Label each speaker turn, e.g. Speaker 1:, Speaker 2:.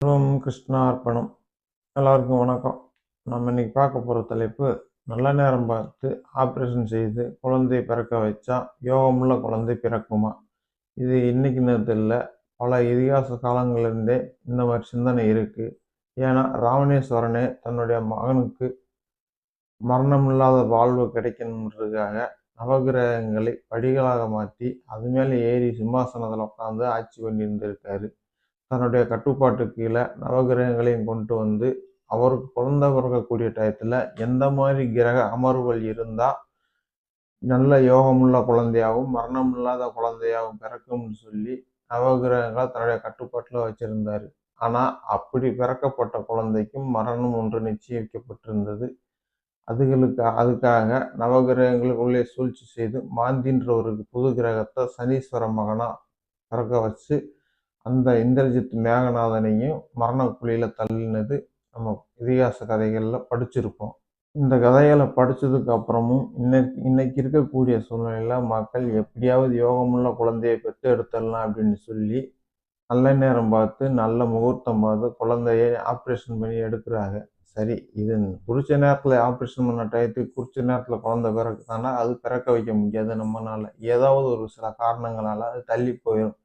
Speaker 1: சர்வம் கிருஷ்ணார்ப்பணம் எல்லாருக்கும் வணக்கம். நம்ம இன்னைக்கு பார்க்க போகிற தலைப்பு நல்ல நேரம் பார்த்து ஆப்ரேஷன் செய்து குழந்தை பிறக்க வச்சா யோகமுள்ள குழந்தை பிறக்குமா? இது இன்னைக்கு நேரத்தில் இல்லை. பல இதிகாச காலங்களிலிருந்தே இந்த மாதிரி சிந்தனை இருக்குது ஏன்னா ராவணேஸ்வரனே தன்னுடைய மகனுக்கு மரணமில்லாத வாழ்வு கிடைக்கணுன்றதுக்காக நவகிரகங்களை படிகளாக மாற்றி அது மேலே ஏறி சிம்மாசனத்தில் உட்காந்து ஆட்சி பண்ணியிருந்திருக்காரு. தன்னுடைய கட்டுப்பாட்டு கீழே நவகிரகங்களையும் கொண்டு வந்து அவருக்கு குழந்தை பிறக்கக்கூடிய டயத்தில் எந்த மாதிரி கிரக அமர்வுகள் இருந்தால் நல்ல யோகமுள்ள குழந்தையாகவும் மரணமில்லாத குழந்தையாகவும் பிறக்கும்னு சொல்லி நவகிரகங்களை தன்னுடைய கட்டுப்பாட்டில் வச்சிருந்தாரு. ஆனால் அப்படி பிறக்கப்பட்ட குழந்தைக்கும் மரணம் ஒன்று நிச்சயிக்கப்பட்டிருந்தது. அதுகளுக்கு அதுக்காக நவகிரகங்களுக்குள்ளே சூழ்ச்சி செய்து மாந்தின்ற ஒரு புது கிரகத்தை சனீஸ்வர மகனாக பிறக்க வச்சு அந்த இந்திரஜித் மேகநாதனையும் மரண குழியில் தள்ளினது நம்ம இதிகாச கதைகளில் படிச்சிருப்போம் இந்த கதைகளை படித்ததுக்கு அப்புறமும் இன்னைக்கு இன்னைக்கு இருக்கக்கூடிய சூழ்நிலையில் மக்கள் எப்படியாவது யோகமுள்ள குழந்தையை பெற்று எடுத்துடலாம் அப்படின்னு சொல்லி நல்ல நேரம் பார்த்து நல்ல முகூர்த்தம் பார்த்து குழந்தைய ஆப்ரேஷன் பண்ணி எடுக்கிறாங்க. சரி இது குறிச்ச நேரத்தில் ஆப்ரேஷன் பண்ண டயத்துக்கு குறிச்ச நேரத்தில் குழந்தை பிறக்குதானா அது பிறக்க வைக்க முடியாது நம்மளால ஏதாவது ஒரு சில காரணங்களால் அது தள்ளி போயிடும்